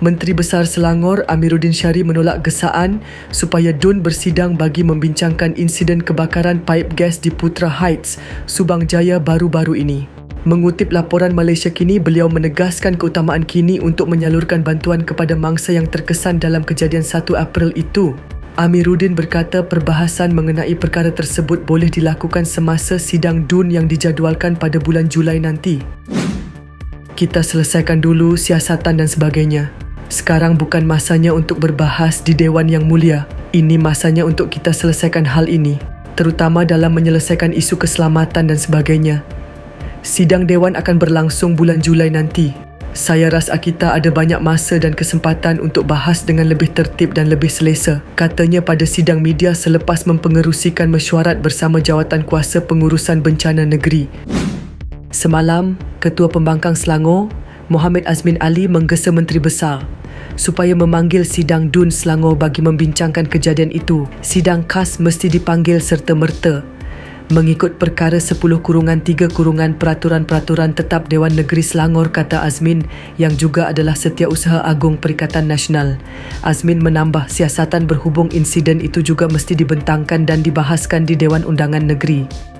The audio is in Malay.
Menteri Besar Selangor Amiruddin Syari menolak gesaan supaya DUN bersidang bagi membincangkan insiden kebakaran paip gas di Putra Heights, Subang Jaya baru-baru ini. Mengutip laporan Malaysia Kini, beliau menegaskan keutamaan Kini untuk menyalurkan bantuan kepada mangsa yang terkesan dalam kejadian 1 April itu. Amiruddin berkata perbahasan mengenai perkara tersebut boleh dilakukan semasa sidang DUN yang dijadualkan pada bulan Julai nanti. Kita selesaikan dulu siasatan dan sebagainya. Sekarang bukan masanya untuk berbahas di Dewan Yang Mulia. Ini masanya untuk kita selesaikan hal ini, terutama dalam menyelesaikan isu keselamatan dan sebagainya. Sidang Dewan akan berlangsung bulan Julai nanti. Saya rasa kita ada banyak masa dan kesempatan untuk bahas dengan lebih tertib dan lebih selesa, katanya pada sidang media selepas mempengerusikan mesyuarat bersama Jawatan Kuasa Pengurusan Bencana Negeri. Semalam, Ketua Pembangkang Selangor, Muhammad Azmin Ali menggesa Menteri Besar supaya memanggil sidang DUN Selangor bagi membincangkan kejadian itu. Sidang khas mesti dipanggil serta merta mengikut perkara 10 kurungan 3 kurungan peraturan-peraturan tetap Dewan Negeri Selangor kata Azmin yang juga adalah setiausaha agung Perikatan Nasional. Azmin menambah siasatan berhubung insiden itu juga mesti dibentangkan dan dibahaskan di Dewan Undangan Negeri.